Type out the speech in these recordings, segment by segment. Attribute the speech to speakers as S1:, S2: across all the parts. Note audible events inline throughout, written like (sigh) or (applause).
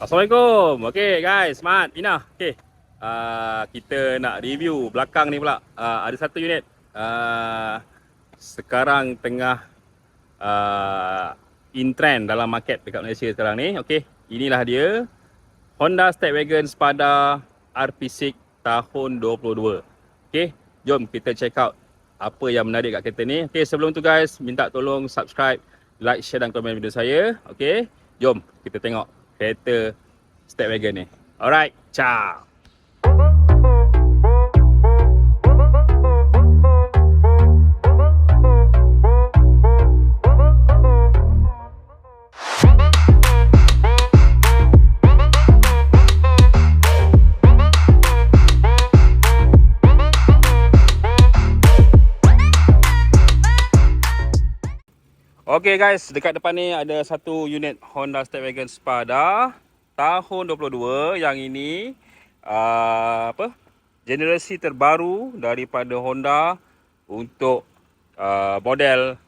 S1: Assalamualaikum. Okey guys, Mat, Pina. Okey. Uh, kita nak review belakang ni pula. Uh, ada satu unit. Uh, sekarang tengah uh, in trend dalam market dekat Malaysia sekarang ni. Okey. Inilah dia. Honda Stepwagon Spada RP6 tahun 22. Okey. Jom kita check out apa yang menarik kat kereta ni. Okey, sebelum tu guys, minta tolong subscribe, like, share dan komen video saya. Okey. Jom kita tengok kereta Stepwagon ni. Alright, ciao. Okay guys, dekat depan ni ada satu unit Honda Stepwagon Spada tahun 22 yang ini uh, apa? Generasi terbaru daripada Honda untuk uh, model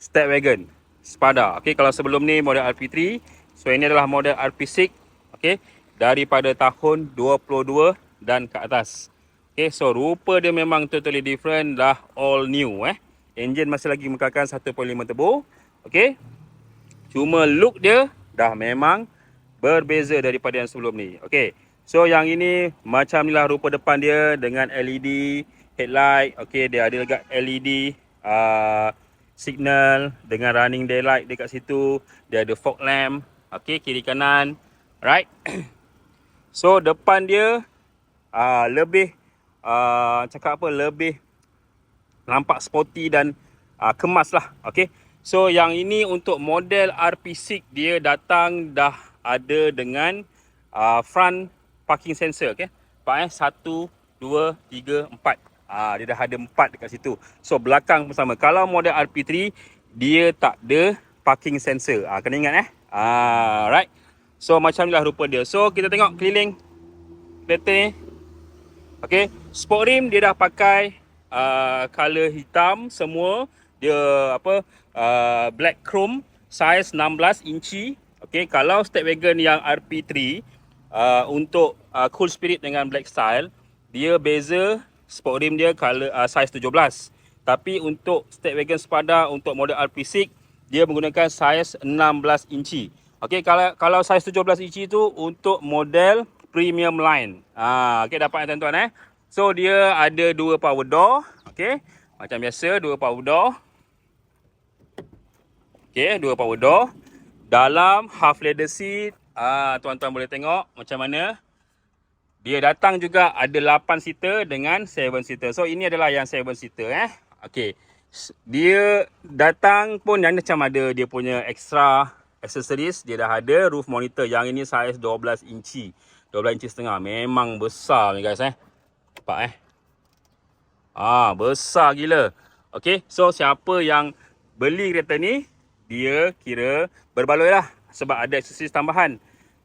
S1: Stepwagon Spada. Okay, kalau sebelum ni model RP3, so ini adalah model RP6, okay, daripada tahun 22 dan ke atas. Okay, so rupa dia memang totally different, dah all new eh. Engine masih lagi menggunakan 1.5 turbo. Okey. Cuma look dia dah memang berbeza daripada yang sebelum ni. Okey. So yang ini macam inilah rupa depan dia dengan LED headlight. Okey, dia ada dekat LED uh, signal dengan running daylight dekat situ. Dia ada fog lamp. Okey, kiri kanan. Right. (clears throat) so depan dia uh, lebih uh, cakap apa lebih nampak sporty dan uh, kemas lah. Okay. So yang ini untuk model RP6 dia datang dah ada dengan uh, front parking sensor. Okay. Nampak eh. Satu, dua, tiga, empat. Uh, dia dah ada empat dekat situ. So belakang pun sama. Kalau model RP3 dia tak ada parking sensor. Uh, kena ingat eh. Uh, right. So macam inilah rupa dia. So kita tengok keliling kereta ni. Okay. Sport rim dia dah pakai uh, color hitam semua dia apa uh, black chrome size 16 inci. Okey kalau Stepwagon yang RP3 uh, untuk uh, cool spirit dengan black style dia beza sport rim dia color uh, size 17 tapi untuk Stepwagon Spada untuk model RP6 dia menggunakan size 16 inci. Okey kalau kalau size 17 inci tu untuk model premium line. Ah okey dapat tuan-tuan eh? So dia ada dua power door okey macam biasa dua power door Okey, dua power door. Dalam half leather seat, ah tuan-tuan boleh tengok macam mana. Dia datang juga ada 8 seater dengan 7 seater. So ini adalah yang 7 seater eh. Okey. Dia datang pun yang macam ada dia punya extra accessories. Dia dah ada roof monitor yang ini size 12 inci. 12 inci setengah. Memang besar ni guys eh. Nampak eh. Ah, besar gila. Okey, so siapa yang beli kereta ni, dia kira berbaloi lah sebab ada aksesoris tambahan.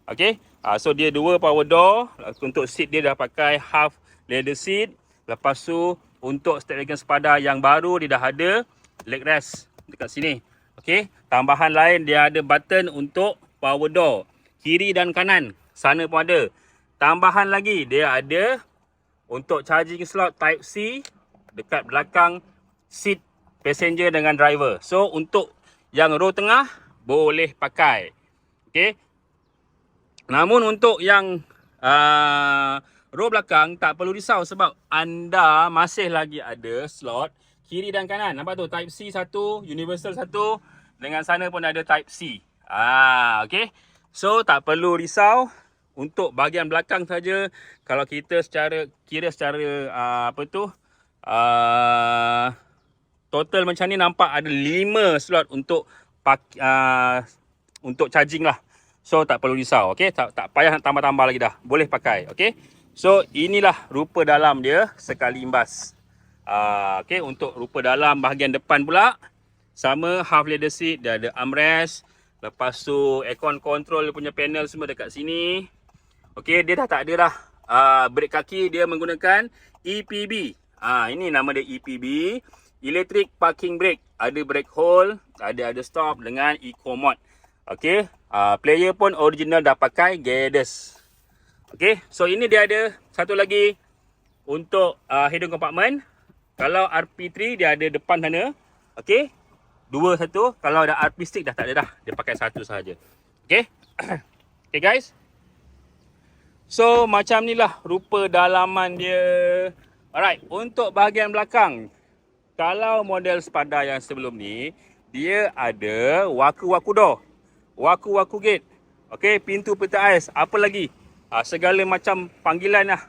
S1: Okay, uh, so dia dua power door. Untuk seat dia dah pakai half leather seat. Lepas tu untuk Stepwagon Spada yang baru dia dah ada leg rest dekat sini. Okay, tambahan lain dia ada button untuk power door. Kiri dan kanan. Sana pun ada. Tambahan lagi dia ada untuk charging slot type C dekat belakang seat passenger dengan driver. So untuk yang row tengah boleh pakai. Okey. Namun untuk yang uh, row belakang tak perlu risau sebab anda masih lagi ada slot kiri dan kanan. Nampak tu type C satu, universal satu dengan sana pun ada type C. Ah, okey. So tak perlu risau untuk bahagian belakang saja kalau kita secara kira secara uh, apa tu uh, total macam ni nampak ada 5 slot untuk uh, untuk charging lah. So tak perlu risau, okey. Tak tak payah nak tambah-tambah lagi dah. Boleh pakai, okey. So inilah rupa dalam dia sekali imbas. Uh, okey, untuk rupa dalam bahagian depan pula sama half leather seat, dia ada armrest. Lepas tu aircon control dia punya panel semua dekat sini. Okey, dia dah tak ada dah. Uh, brake kaki dia menggunakan EPB. Ah, uh, ini nama dia EPB. Electric parking brake. Ada brake hold, ada ada stop dengan eco mode. Okey. Uh, player pun original dah pakai Geddes. Okay, so ini dia ada satu lagi untuk uh, hidung compartment. Kalau RP3 dia ada depan sana. Okay, dua satu. Kalau ada RP6 dah tak ada dah. Dia pakai satu sahaja. Okay, (clears throat) okay guys. So macam ni lah rupa dalaman dia. Alright, untuk bahagian belakang. Kalau model Spada yang sebelum ni, dia ada waku-waku door. Waku-waku gate. Okay, pintu peta ais. Apa lagi? uh, segala macam panggilan lah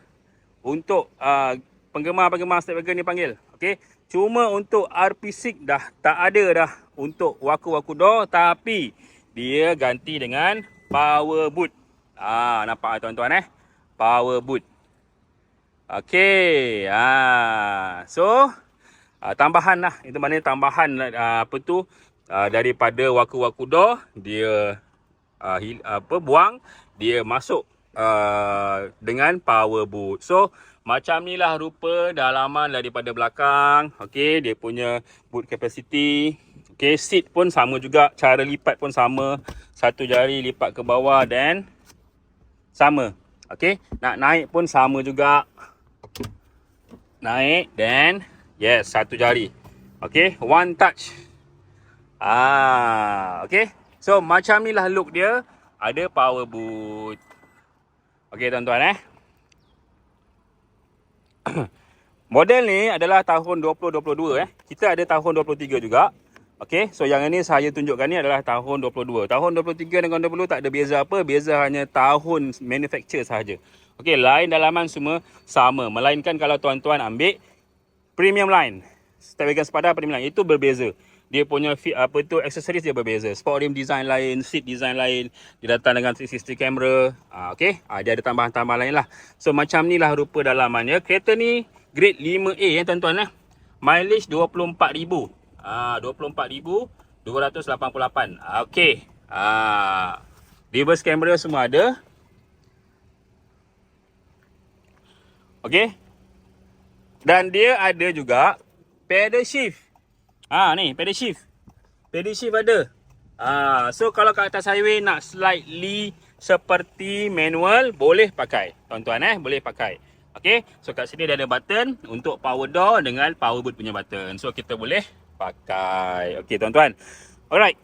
S1: untuk uh, penggemar-penggemar Step Wagon ni panggil. Okay. Cuma untuk RP6 dah tak ada dah untuk waku-waku door tapi dia ganti dengan power boot. Ah nampak tuan-tuan eh? Power boot. Okay. Ah so uh, tambahan lah. Itu maknanya tambahan uh, apa tu uh, daripada waku-waku door dia uh, hil, apa buang dia masuk uh, dengan power boot. So macam ni lah rupa dalaman daripada belakang. Okay, dia punya boot capacity. Okay, seat pun sama juga. Cara lipat pun sama. Satu jari lipat ke bawah dan sama. Okay, nak naik pun sama juga. Naik dan yes, satu jari. Okay, one touch. Ah, okay. So macam ni lah look dia. Ada power boot. Okey tuan-tuan eh. (coughs) Model ni adalah tahun 2022 eh. Kita ada tahun 23 juga. Okey, so yang ini saya tunjukkan ni adalah tahun 22. Tahun 23 dengan 20 tak ada beza apa, beza hanya tahun manufacture sahaja. Okey, lain dalaman semua sama. Melainkan kalau tuan-tuan ambil premium line. Stepwagon Spada premium line itu berbeza dia punya fit, apa tu accessories dia berbeza. Sport rim design lain, seat design lain. Dia datang dengan 360 camera. Ah okey. Ah dia ada tambahan-tambahan lain lah. So macam ni lah rupa dalamannya. Kereta ni grade 5A ya tuan-tuan eh. Mileage 24,000. Ah 24,288. Ah okey. Ah reverse camera semua ada. Okey. Dan dia ada juga pedal shift. Ha ni pedal shift. Pedal shift ada. Ha so kalau kat atas highway nak slightly seperti manual boleh pakai. Tuan-tuan eh boleh pakai. Okey. So kat sini dia ada button untuk power door dengan power boot punya button. So kita boleh pakai. Okey tuan-tuan. Alright.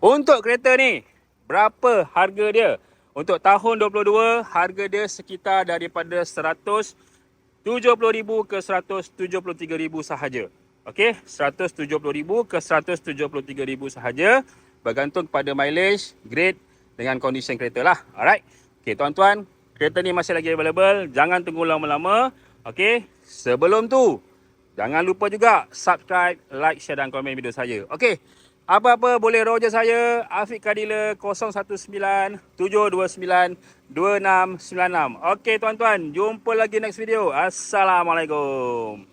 S1: Untuk kereta ni berapa harga dia? Untuk tahun 22 harga dia sekitar daripada 170,000 ke 173,000 sahaja. Okey, 170,000 ke 173,000 sahaja bergantung kepada mileage, grade dengan condition kereta lah. Alright. Okey, tuan-tuan, kereta ni masih lagi available. Jangan tunggu lama-lama. Okey, sebelum tu jangan lupa juga subscribe, like, share dan komen video saya. Okey. Apa-apa boleh roger saya Afiq Kadila 019 729 2696. Okey tuan-tuan, jumpa lagi next video. Assalamualaikum.